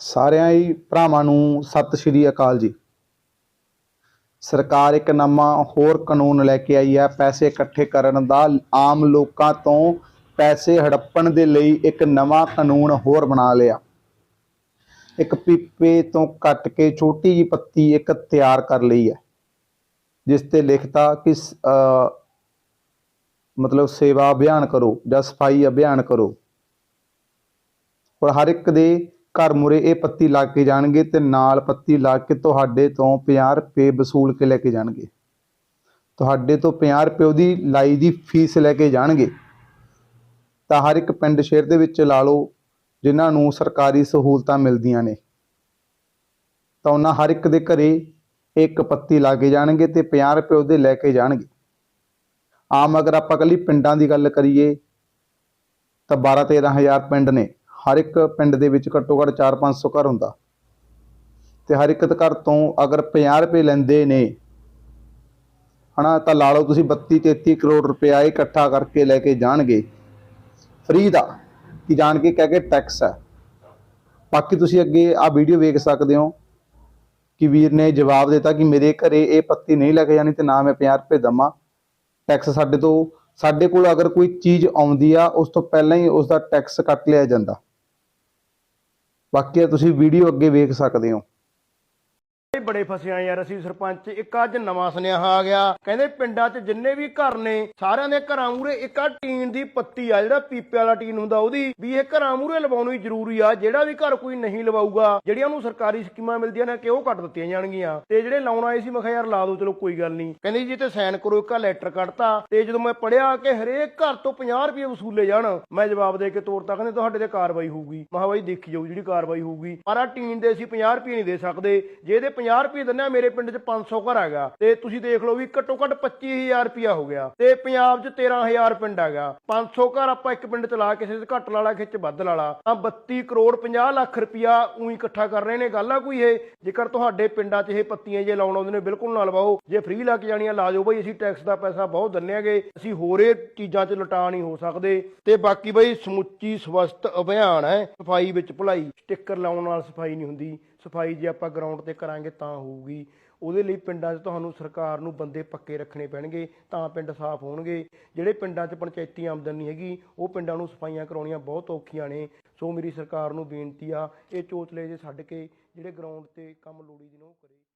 ਸਾਰਿਆਂ ਹੀ ਭਰਾਵਾਂ ਨੂੰ ਸਤਿ ਸ਼੍ਰੀ ਅਕਾਲ ਜੀ। ਸਰਕਾਰ ਇੱਕ ਨਵਾਂ ਹੋਰ ਕਾਨੂੰਨ ਲੈ ਕੇ ਆਈ ਹੈ, ਪੈਸੇ ਇਕੱਠੇ ਕਰਨ ਦਾ। ਆਮ ਲੋਕਾਂ ਤੋਂ ਪੈਸੇ ਹੜੱਪਣ ਦੇ ਲਈ ਇੱਕ ਨਵਾਂ ਕਾਨੂੰਨ ਹੋਰ ਬਣਾ ਲਿਆ। ਇੱਕ ਪੀਪੇ ਤੋਂ ਕੱਟ ਕੇ ਛੋਟੀ ਜੀ ਪੱਤੀ ਇੱਕ ਤਿਆਰ ਕਰ ਲਈ ਹੈ, ਜਿਸ ਤੇ ਲਿਖਤਾ ਕਿ ਅਹ ਮਤਲਬ ਸੇਵਾ ਅਭਿਆਨ ਕਰੋ ਜਾਂ ਸਫ਼ਾਈ ਅਭਿਆਨ ਕਰੋ। ਪਰ ਹਰ ਇੱਕ ਦੇ ਘਰ ਮੁਰੇ ਇਹ ਪੱਤੀ ਲਾ ਕੇ ਜਾਣਗੇ ਤੇ ਨਾਲ ਪੱਤੀ ਲਾ ਕੇ ਤੁਹਾਡੇ ਤੋਂ 50 ਰੁਪਏ ਵਸੂਲ ਕੇ ਲੈ ਕੇ ਜਾਣਗੇ। ਤੁਹਾਡੇ ਤੋਂ 50 ਰੁਪਏ ਉਹਦੀ ਲਾਈ ਦੀ ਫੀਸ ਲੈ ਕੇ ਜਾਣਗੇ। ਤਾਂ ਹਰ ਇੱਕ ਪਿੰਡ ਸ਼ਹਿਰ ਦੇ ਵਿੱਚ ਲਾ ਲਓ, ਜਿਨ੍ਹਾਂ ਨੂੰ ਸਰਕਾਰੀ ਸਹੂਲਤਾਂ ਮਿਲਦੀਆਂ ਨੇ। ਤਾਂ ਉਹਨਾਂ ਹਰ ਇੱਕ ਦੇ ਘਰੇ ਇੱਕ ਪੱਤੀ ਲਾ ਕੇ ਜਾਣਗੇ ਤੇ 50 ਰੁਪਏ ਉਹਦੇ ਲੈ ਕੇ ਜਾਣਗੇ। ਆਮ ਅਗਰ ਆਪਾਂ ਇਕੱਲੀ ਪਿੰਡਾਂ ਦੀ ਗੱਲ ਕਰੀਏ, ਤਾਂ 12 13000 ਪਿੰਡ ਨੇ। ਹਰ ਇੱਕ ਪਿੰਡ ਦੇ ਵਿੱਚ ਘੱਟੋ ਘੱਟ 4-500 ਘਰ ਹੁੰਦਾ। ਤੇ ਹਰ ਇੱਕ ਘਰ ਤੋਂ ਅਗਰ 50 ਰੁਪਏ ਲੈਂਦੇ ਨੇ, ਹਨਾ, ਤਾਂ ਲਾ ਲਓ ਤੁਸੀਂ 32 33 ਕਰੋੜ ਰੁਪਇਆ ਇਕੱਠਾ ਕਰਕੇ ਲੈ ਕੇ ਜਾਣਗੇ। ਫ੍ਰੀ ਦਾ, ਕਿ ਜਾਣ ਕੇ ਕਹਿ ਕੇ ਟੈਕਸ ਹੈ। ਬਾਕੀ ਤੁਸੀਂ ਅੱਗੇ ਆ ਵੀਡੀਓ ਵੇਖ ਸਕਦੇ ਹੋ, ਕਿ ਵੀਰ ਨੇ ਜਵਾਬ ਦਿੱਤਾ ਕਿ ਮੇਰੇ ਘਰੇ ਇਹ ਪੱਤੀ ਨਹੀਂ ਲੈ ਕੇ ਜਾਣੀ ਤੇ ਨਾ ਮੈਂ 50 ਰੁਪਏ ਦਵਾਂ। ਟੈਕਸ ਸਾਡੇ ਤੋਂ, ਸਾਡੇ ਕੋਲ ਅਗਰ ਕੋਈ ਚੀਜ਼ ਆਉਂਦੀ ਆ, ਉਸ ਤੋਂ ਪਹਿਲਾਂ ਹੀ ਉਸ ਦਾ ਟੈਕਸ ਕੱਟ ਲਿਆ ਜਾਂਦਾ। ਬਾਕੀ ਇਹ ਤੁਸੀਂ ਵੀਡੀਓ ਅੱਗੇ ਵੇਖ ਸਕਦੇ ਹੋ। ਇਹ ਬੜੇ ਫਸਿਆ ਯਾਰ, ਅਸੀਂ ਸਰਪੰਚ ਇੱਕ ਅੱਜ ਨਵਾਂ ਸੁਨੇਹਾ ਆ ਗਿਆ। ਕਹਿੰਦੇ ਪਿੰਡਾਂ 'ਚ ਜਿੰਨੇ ਵੀ ਘਰ ਨੇ, ਸਾਰਿਆਂ ਦੇ ਘਰਾਂ ਮੂਰੇ ਇੱਕ ਆ ਟੀਨ ਦੀ ਪੱਤੀ ਆ, ਜਿਹੜਾ ਪੀਪੇ ਵਾਲਾ ਟੀਨ ਹੁੰਦਾ ਉਹਦੀ, ਵੀ ਇਹ ਘਰਾਂ ਮੂਰੇ ਲਵਾਉਣੀ ਜ਼ਰੂਰੀ ਆ, ਜਿਹੜਾ ਵੀ ਘਰ ਕੋਈ ਨਹੀਂ ਲਵਾਊਗਾ, ਜਿਹੜੀਆਂ ਉਹਨੂੰ ਸਰਕਾਰੀ ਸਕੀਮਾਂ ਮਿਲਦੀਆਂ ਨੇ ਕਿ ਉਹ ਕੱਟ ਦਿੱਤੀਆਂ ਜਾਣਗੀਆਂ। ਤੇ ਜਿਹੜੇ ਲਾਉਣ ਆਏ ਸੀ, ਮੈਂ ਕਿਹਾ ਯਾਰ ਲਾ ਦਿਓ ਚਲੋ ਕੋਈ ਗੱਲ ਨਹੀਂ। ਕਹਿੰਦੀ ਜੀ ਤੇ ਸਾਈਨ ਕਰੋ, ਇੱਕ ਲੈਟਰ ਕੱਢਤਾ, ਤੇ ਜਦੋਂ ਮੈਂ ਪੜਿਆ ਕਿ ਹਰੇਕ ਘਰ ਤੋਂ 50 ਰੁਪਏ ਵਸੂਲੇ ਜਾਣ, ਮੈਂ ਜਵਾਬ ਦੇ ਕੇ ਤੋਰਤਾ, ਕਹਿੰਦੇ ਤੁਹਾਡੇ ਤੇ ਕਾਰਵਾਈ ਹੋਊਗੀ। ਮੈਂ ਬਾਈ ਦੇਖੀ ਜਾਓ ਜਿਹੜੀ ਕਾਰਵਾਈ ਹੋਊਗੀ। ਪਰ ਆ ਟੀਨ ਦੇ ਅਸੀਂ 50 ਰੁਪਏ ਨਹੀਂ ਦੇ ਸਕਦੇ। ਜੇ ਇਹਦੇ 50 ਰੁਪਏ ਦਿੰਦੇ ਮੇਰੇ ਪਿੰਡ 'ਚ 500 ਘਰ ਹੈਗਾ। ਤੇ ਤੁਸੀਂ ਦੇਖ ਲਓ ਵੀ ਘੱਟੋ ਘੱਟ 25000 ਰੁਪਿਆ ਹੋ ਗਿਆ। ਤੇ ਪੰਜਾਬ 'ਚ 13000 ਪਿੰਡ ਹੈਗਾ। 500 ਘਰ ਆਪਾਂ ਇੱਕ ਪਿੰਡ 'ਚ ਲਾ ਕਿਸੇ ਦੇ ਘੱਟ ਲਾ ਖਿੱਚ ਵੱਧ ਲਾ ਤਾਂ 32 ਕਰੋੜ 50 ਲੱਖ ਰੁਪਿਆ ਉਹੀ ਇਕੱਠਾ ਕਰ ਰਹੇ ਨੇ। ਗੱਲ ਆ ਕੋਈ ਇਹ? ਜੇਕਰ ਤੁਹਾਡੇ ਪਿੰਡਾਂ 'ਚ ਇਹ ਪੱਤੀਆਂ ਜੇ ਲਾਉਣ ਆਉਂਦੇ ਨੇ, ਬਿਲਕੁਲ ਨਾ ਲਵਾਓ। ਜੇ ਫ੍ਰੀ ਲਾ ਕੇ ਜਾਣੀਆਂ, ਲਾ ਜਾਓ ਬਈ। ਅਸੀਂ ਟੈਕਸ ਦਾ ਪੈਸਾ ਬਹੁਤ ਦਿੰਨੇ ਆਗੇ ਅਸੀਂ ਹੋਰ ਚੀਜ਼ਾਂ 'ਚ ਲਟਾ ਨਹੀਂ ਹੋ ਸਕਦੇ। ਤੇ ਬਾਕੀ ਬਈ ਸਮੁੱਚੀ ਸਵਸਥ ਅਭਿਆਨ ਹੈ ਸਫ਼ਾਈ ਵਿੱਚ ਭਲਾਈ। ਸਟicker ਲਾਉਣ ਨਾਲ ਸਫ਼ਾਈ ਨਹੀਂ ਹੁੰਦੀ। ਸਫ਼ਾਈ ਜੇ ਆਪਾਂ ਗਰਾਊਂਡ ਤੇ ਕਰਾਂਗੇ ਤਾਂ ਹੋਊਗੀ। ਉਹਦੇ ਲਈ ਪਿੰਡਾਂ 'ਚ ਤੁਹਾਨੂੰ ਸਰਕਾਰ ਨੂੰ ਬੰਦੇ ਪੱਕੇ ਰੱਖਣੇ ਪੈਣਗੇ, ਤਾਂ ਪਿੰਡ ਸਾਫ਼ ਹੋਣਗੇ। ਜਿਹੜੇ ਪਿੰਡਾਂ 'ਚ ਪੰਚਾਇਤੀ ਆਮਦਨ ਨਹੀਂ ਹੈਗੀ, ਉਹ ਪਿੰਡਾਂ ਨੂੰ ਸਫਾਈਆਂ ਕਰਾਉਣੀਆਂ ਬਹੁਤ ਔਖੀਆਂ ਨੇ। ਸੋ ਮੇਰੀ ਸਰਕਾਰ ਨੂੰ ਬੇਨਤੀ ਆ, ਇਹ ਚੋਚਲੇ ਜੇ ਛੱਡ ਕੇ ਜਿਹੜੇ ਗਰਾਊਂਡ ਤੇ ਕੰਮ ਲੋੜੀ ਦੀ ਨਾ, ਉਹ ਕਰੇ।